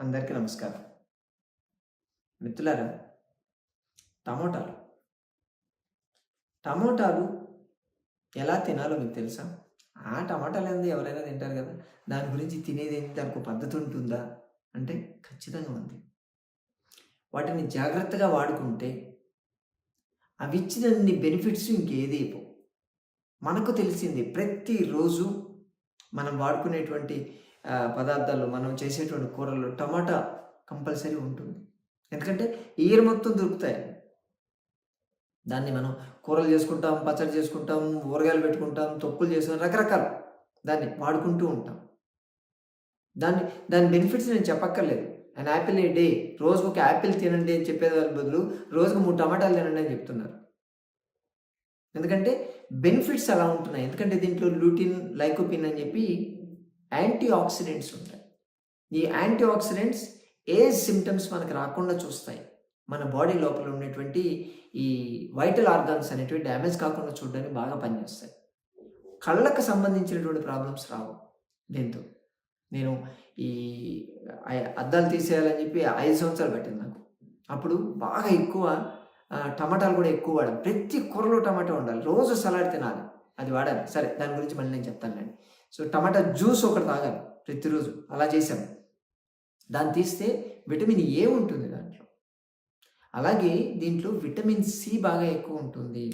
అందరికీ నమస్కారం. మిత్రులారా, టమోటాలు. టమోటాలు ఎలా తినాలో మీకు తెలుసా? ఆ! టమాటాలేంది ఎవరైనా తింటారు కదా దాని గురించి తినేదేంటి దానికి పద్ధతి ఉంటుందా? అంటే ఖచ్చితంగా ఉంది. వాటిని జాగ్రత్తగా వాడుకుంటే అవి ఇచ్చినన్ని బెనిఫిట్స్ ఇంకేది మనకు తెలిసింది ప్రతిరోజు మనం వాడుకునేటువంటి పదార్థాలు మనం చేసేటువంటి కూరలు టమాటా కంపల్సరీ ఉంటుంది. ఎందుకంటే ఇయర్ మొత్తం దొరుకుతాయి. దాన్ని మనం కూరలు చేసుకుంటాం, పచ్చడి చేసుకుంటాం, ఊరగాయలు పెట్టుకుంటాం, తొక్కులు చేసుకొని రకరకాలు దాన్ని వాడుకుంటూ ఉంటాం. దాన్ని దాని బెనిఫిట్స్ నేను చెప్పక్కర్లేదు. అండ్ యాపిల్ ఏ డే రోజుకొక యాపిల్ తినండి అని చెప్పేదాని బదులు రోజుకు మూడు టమాటాలు తినండి అని చెప్తున్నారు. ఎందుకంటే బెనిఫిట్స్ అలా ఉంటున్నాయి. ఎందుకంటే దీంట్లో లూటిన్, లైకోపిన్ అని చెప్పి యాంటీ ఆక్సిడెంట్స్ ఉంటాయి. ఈ యాంటీ ఆక్సిడెంట్స్ ఏజ్ సిమ్టమ్స్ మనకు రాకుండా చూస్తాయి. మన బాడీ లోపల ఉండేటువంటి ఈ వైటల్ ఆర్గాన్స్ అనేటివి డ్యామేజ్ కాకుండా చూడడానికి బాగా పనిచేస్తాయి. కళ్ళకు సంబంధించినటువంటి ప్రాబ్లమ్స్ రావు దీంతో. నేను ఈ అద్దాలు తీసేయాలని చెప్పి ఐదు సంవత్సరాలు పట్టింది నాకు. అప్పుడు బాగా ఎక్కువ టమాటాలు కూడా ఎక్కువ వాడాలి ప్రతి కూరలో టమాటా ఉండాలి. రోజు సలాడ్ తినాలి. అది వాడాలి సరే దాని గురించి మళ్ళీ నేను చెప్తాను నేను సో, టమాటా జ్యూస్ ఒకటి తాగాలి ప్రతిరోజు. అలా చేసాం దాన్ని తీస్తే విటమిన్ ఏ ఉంటుంది దాంట్లో. అలాగే దీంట్లో విటమిన్ సి బాగా ఎక్కువ ఉంటుంది.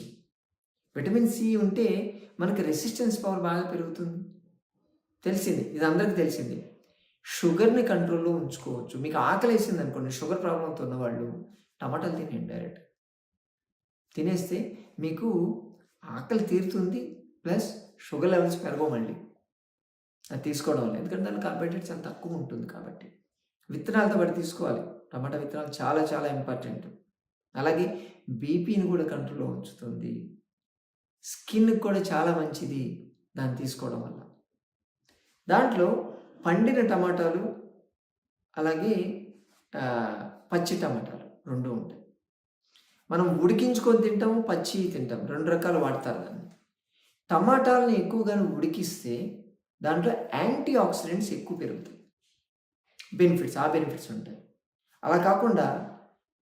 విటమిన్ సి ఉంటే మనకి రెసిస్టెన్స్ పవర్ బాగా పెరుగుతుంది. తెలిసింది. ఇది అందరికీ తెలిసింది షుగర్‌ని కంట్రోల్‌లో ఉంచుకోవచ్చు. మీకు ఆకలి వేసింది అనుకోండి షుగర్ ప్రాబ్లంతో ఉన్నవాళ్ళు టమాటాలు తినేయండి డైరెక్ట్. తినేస్తే మీకు ఆకలి తీరుతుంది. ప్లస్ షుగర్ లెవెల్స్ పెరగవు మళ్ళీ. అది తీసుకోవడం వల్ల. ఎందుకంటే దాని కార్బోహైడ్రేట్స్ చాలా తక్కువ ఉంటుంది కాబట్టి. విత్తనాలతో పాటు తీసుకోవాలి. టమాటా విత్తనాలు చాలా చాలా ఇంపార్టెంట్. అలాగే బీపీని కూడా కంట్రోల్‌లో ఉంచుతుంది. స్కిన్‌కి కూడా చాలా మంచిది దాన్ని తీసుకోవడం వల్ల. దాంట్లో పండిన టమాటాలు అలాగే పచ్చి టమాటాలు రెండు ఉంటాయి. మనం ఉడికించుకొని తింటాము, పచ్చి తింటాం. రెండు రకాలు వాడతారు దాన్ని. టమాటాలని ఎక్కువగా ఉడికిస్తే దాంట్లో యాంటీ ఆక్సిడెంట్స్ ఎక్కువ పెరుగుతాయి. బెనిఫిట్స్ ఆ బెనిఫిట్స్ ఉంటాయి. అలా కాకుండా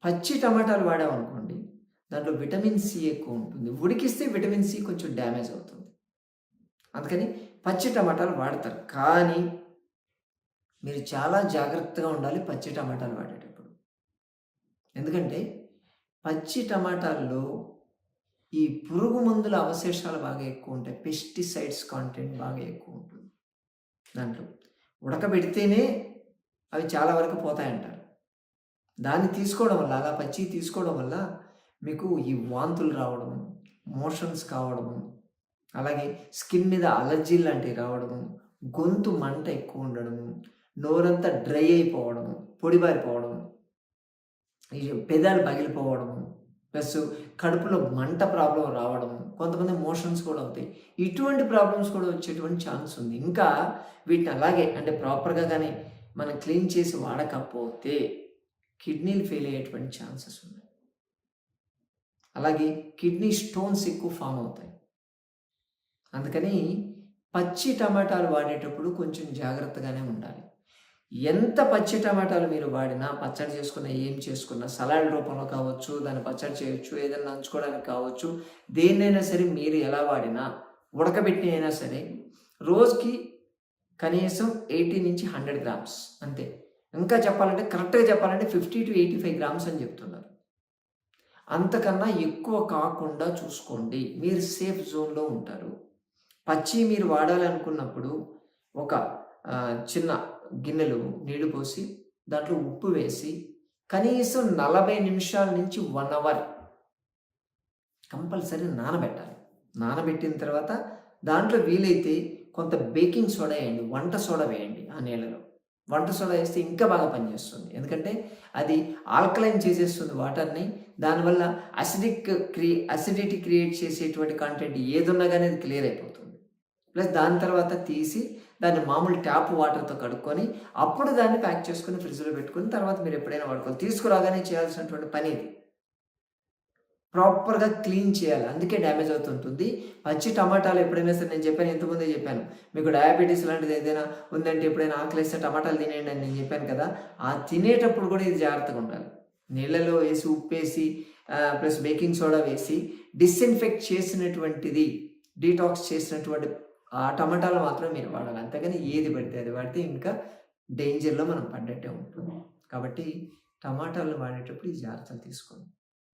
పచ్చి టమాటాలు వాడామనుకోండి దాంట్లో విటమిన్ సి ఎక్కువ ఉంటుంది. ఉడికిస్తే విటమిన్ సి కొంచెం డ్యామేజ్ అవుతుంది. అందుకని పచ్చి టమాటాలు వాడతారు. కానీ మీరు చాలా జాగ్రత్తగా ఉండాలి పచ్చి టమాటాలు వాడేటప్పుడు. ఎందుకంటే పచ్చి టమాటాల్లో ఈ పురుగు మందుల అవశేషాలు బాగా ఎక్కువ ఉంటాయి. పెస్టిసైడ్స్ కంటెంట్ బాగా ఎక్కువ ఉంటుంది. దాంట్లో. ఉడకబెడితేనే అవి చాలా వరకు పోతాయంటారు. దాన్ని తీసుకోవడం వల్ల అలా పచ్చి తీసుకోవడం వల్ల మీకు ఈ వాంతులు రావడము, మోషన్స్ కావడము, అలాగే స్కిన్ మీద అలర్జీలు లాంటివి రావడము, గొంతు మంట ఎక్కువ ఉండడము, నోరంతా డ్రై అయిపోవడము, పొడిబారిపోవడము, పెదాలు పగిలిపోవడము, ప్లస్ కడుపులో మంట ప్రాబ్లం రావడం కొంతమంది మోషన్స్ కూడా అవుతాయి. ఇటువంటి ప్రాబ్లమ్స్ కూడా వచ్చేటువంటి ఛాన్స్ ఉంది. ఇంకా వీటిని అలాగే అంటే ప్రాపర్‌గా కానీ మనం క్లీన్ చేసి వాడకపోతే కిడ్నీలు ఫెయిల్ అయ్యేటువంటి ఛాన్సెస్ ఉన్నాయి. అలాగే కిడ్నీ స్టోన్స్ ఎక్కువ ఫామ్ అవుతాయి. అందుకని పచ్చి టమాటాలు వాడేటప్పుడు కొంచెం జాగ్రత్తగానే ఉండాలి. ఎంత పచ్చి టమాటాలు మీరు వాడినా, పచ్చడి చేసుకున్నా, ఏం చేసుకున్నా, సలాడ్ రూపంలో కావచ్చు, దాన్ని పచ్చడి చేయొచ్చు, ఏదైనా నంచుకోవడానికి కావచ్చు, దేన్నైనా సరే మీరు ఎలా వాడినా, ఉడకబెట్టి అయినా సరే రోజుకి కనీసం 80-100 గ్రామ్స్ అంతే. ఇంకా చెప్పాలంటే కరెక్ట్‌గా చెప్పాలంటే 50-85 గ్రామ్స్ అని చెప్తున్నారు. అంతకన్నా ఎక్కువ కాకుండా చూసుకోండి. మీరు సేఫ్ జోన్‌లో ఉంటారు. పచ్చి మీరు వాడాలనుకున్నప్పుడు ఒక చిన్న గిన్నెలు నీళ్ళు పోసి, దాంట్లో ఉప్పు వేసి, కనీసం 40 నిమిషాల నుంచి వన్ అవర్ కంపల్సరీ నానబెట్టాలి. నానబెట్టిన తర్వాత దాంట్లో వీలైతే కొంత బేకింగ్ సోడా వేయండి వంట సోడా వేయండి ఆ నీళ్ళలో వంట సోడా వేస్తే ఇంకా బాగా పనిచేస్తుంది. ఎందుకంటే అది ఆల్కలైన్ చేసేస్తుంది వాటర్‌ని. దానివల్ల అసిడిక్ క్రి అసిడిటీ క్రియేట్ చేసేటువంటి కంటెంట్ ఏదున్నా కానీ అది క్లియర్ అయిపోతుంది. ప్లస్ దాని తర్వాత తీసి దాన్ని మామూలు ట్యాప్ వాటర్‌తో కడుక్కొని, అప్పుడు దాన్ని ప్యాక్ చేసుకుని ఫ్రిడ్జ్‌లో పెట్టుకుని తర్వాత మీరు ఎప్పుడైనా వాడుకోవాలి. తీసుకురాగానే చేయాల్సినటువంటి పని ఇది. ప్రాపర్‌గా క్లీన్ చేయాలి. అందుకే డ్యామేజ్ అవుతుంటుంది. పచ్చి టమాటాలు ఎప్పుడైనా సరే నేను చెప్పాను ఇంతకుముందే చెప్పాను. మీకు డయాబెటిస్ లాంటిది ఏదైనా ఉందంటే ఎప్పుడైనా ఆకలిస్తే టమాటాలు తినేయండి అని నేను చెప్పాను కదా! ఆ తినేటప్పుడు కూడా ఇది జాగ్రత్తగా ఉండాలి. నీళ్ళలో వేసి ఉప్పేసి వేసి ప్లస్ బేకింగ్ సోడా వేసి డిస్‌ఇన్ఫెక్ట్ చేసినటువంటిది డీటాక్స్ చేసినటువంటి ఆ టమాటాలు మాత్రమే మీరు వాడాలి. అంతేగాని ఏది పడితే అది వాడితే ఇంకా డేంజర్‌లో మనం పడ్డట్టే ఉంటుంది. కాబట్టి టమాటాలను వాడేటప్పుడు ఈ జాగ్రత్తలు తీసుకోండి.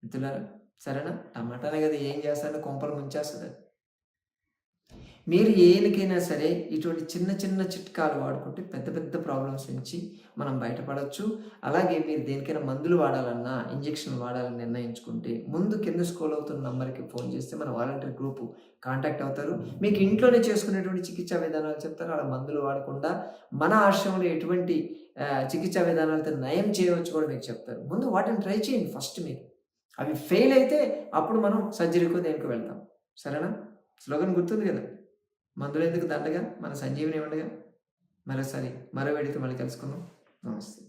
మిత్రులారా సరేనా? టమాటానే కదా ఏం చేస్తాడంటే కొంపలు ముంచేస్తదది. మీరు ఏలికైనా సరే ఇటువంటి చిన్న చిన్న చిట్కాలు వాడుకుంటే పెద్ద పెద్ద ప్రాబ్లమ్స్ నుంచి మనం బయటపడవచ్చు అలాగే మీరు దేనికైనా మందులు వాడాలన్నా, ఇంజెక్షన్ వాడాలని నిర్ణయించుకుంటే ముందు కింద స్కోల్ అవుతున్న నంబర్‌కి ఫోన్ చేస్తే మన వాలంటీర్ గ్రూపు కాంటాక్ట్ అవుతారు. మీకు ఇంట్లోనే చేసుకునేటువంటి చికిత్సా విధానాలు చెప్తారు. అలా మందులు వాడకుండా మన ఆశ్రమంలో ఎటువంటి చికిత్సా విధానాలతో నయం చేయవచ్చు కూడా మీకు చెప్తారు. ముందు వాటిని ట్రై చేయండి ఫస్ట్ మీరు. అవి ఫెయిల్ అయితే అప్పుడు మనం సర్జరీకో దేనికి వెళ్తాం. సరేనా? స్లోగన్ గుర్తుంది కదా! మందులెందుకు దండగా మన సంజీవని ఉండగా. మరోసారి మరో వేడితో మళ్ళీ కలుసుకుందాం. నమస్తే.